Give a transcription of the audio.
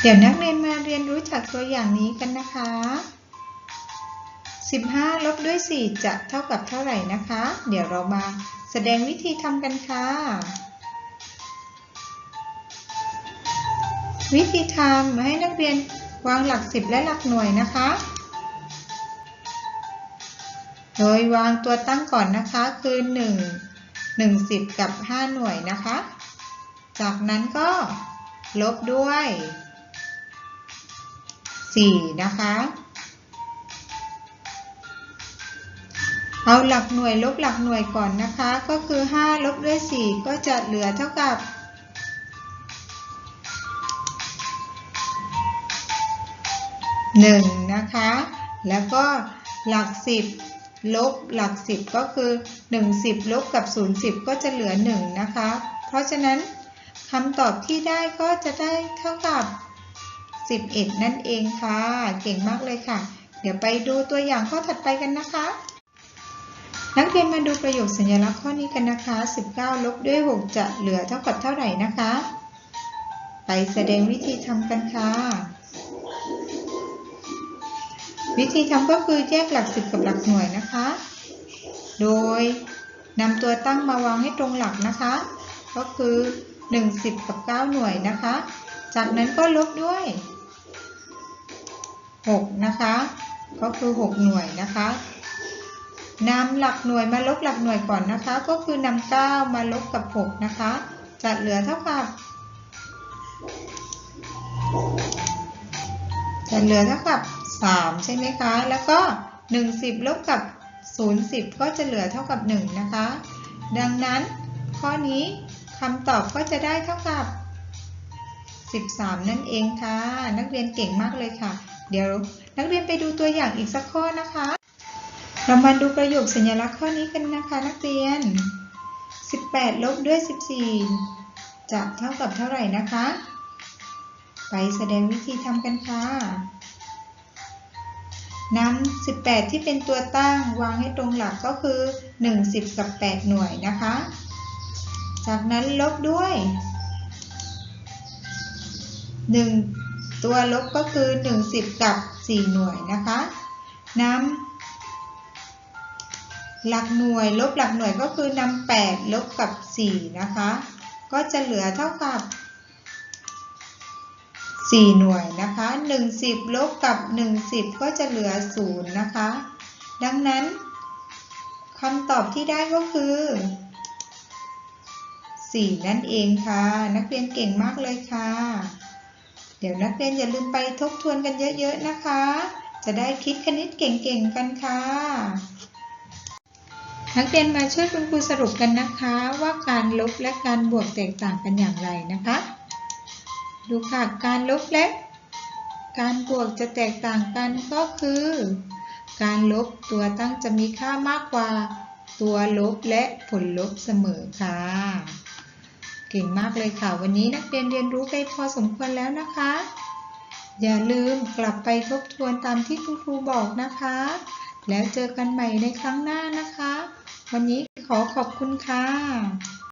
เดี๋ยวนักเรียนมาเรียนรู้จากตัวอย่างนี้กันนะคะ 15 ลบด้วย 4 จะเท่ากับเท่าไหร่นะคะ เดี๋ยวเรามาแสดงวิธีทำกันค่ะ วิธีทำให้นักเรียนวางหลัก 10 และหลักหน่วยนะคะ โดยวางตัวตั้งก่อนนะคะคือ 1 1 10 กับ 5 หน่วยนะคะ จากนั้นก็ลบด้วย 4 นะคะ เอาหลักหน่วยลบหลักหน่วยก่อนนะคะ ก็คือ 5 ลบด้วย 4 ก็จะเหลือเท่ากับ 1 นะคะ แล้วก็หลัก 10 ลบหลัก 10 ก็คือ 1 10 ลบกับ 0 10 ก็จะเหลือ 1 นะคะ เพราะฉะนั้นคำตอบที่ได้ก็จะได้เท่ากับ 11 นั่นเองค่ะ เก่งมากเลยค่ะ เดี๋ยวไปดูตัวอย่างข้อถัดไปกันนะคะ นักเรียนมาดูประโยคสัญลักษณ์ข้อนี้กันนะคะ 19 ลบด้วย 6 จะเหลือเท่ากับเท่าไหร่นะคะ ไปแสดงวิธีทำกันค่ะ วิธีทำก็คือแยกหลัก10กับหลักหน่วยนะคะ โดยนำตัวตั้งมาวางให้ตรงหลักนะคะ ก็คือ 1 10 กับ 9 หน่วยนะคะ จากนั้นก็ลบด้วย 6 นะคะ ก็คือ 6 หน่วยนะคะนำหลักหน่วยมาลบหลักหน่วยก่อนนะคะ ก็คือนำ9มาลบกับ 6 นะคะ จะเหลือเท่ากับจะเหลือเท่ากับ 3 ใช่ไหมคะ แล้วก็ 10 ลบกับ 0 10 ก็จะเหลือเท่ากับ 1 นะคะ ดังนั้นข้อนี้คำตอบก็จะได้เท่ากับ 13 นั่นเองค่ะ นักเรียนเก่งมากเลยค่ะ เดี๋ยวนักเรียนไปดูตัวอย่างอีกสักข้อนะคะ เรามาดูประโยคสัญลักษณ์ข้อนี้กันนะคะ นักเรียน 18 ลบด้วย 14 จะเท่ากับเท่าไหร่นะคะ ไปแสดงวิธีทำกันค่ะนำ18 ที่เป็นตัวตั้งวางให้ตรงหลักก็คือ 1 10กับ8หน่วยนะคะ จากนั้นลบด้วย 1 ตัวลบก็คือ 1 10 กับ 4 หน่วยนะคะนำหลักหน่วยลบหลักหน่วยก็คือนำ8ลบกับ 4 นะคะ ก็จะเหลือเท่ากับ 4 หน่วยนะคะ 1 10 ลบกับ 1 10 ก็จะเหลือ 0 นะคะ ดังนั้นคำตอบที่ได้ก็คือ 4 นั่นเองค่ะ นักเรียนเก่งมากเลยค่ะ เดี๋ยวนักเรียนอย่าลืมไปทบทวนกันเยอะๆนะคะ จะได้คิดคณิตเก่งๆกันค่ะ นักเรียนมาช่วยคุณครูสรุปกันนะคะ ว่าการลบและการบวกแตกต่างกันอย่างไรนะคะ ดูค่ะการลบและการบวกจะแตกต่างกันก็คือ การลบตัวตั้งจะมีค่ามากกว่า ตัวลบและผลลบเสมอค่ะ เก่งมากเลยค่ะ วันนี้นักเรียนเรียนรู้ไปพอสมควรแล้วนะคะ อย่าลืมกลับไปทบทวนตามที่คุณครูบอกนะคะ แล้วเจอกันใหม่ในครั้งหน้านะคะ วันนี้ขอขอบคุณค่ะ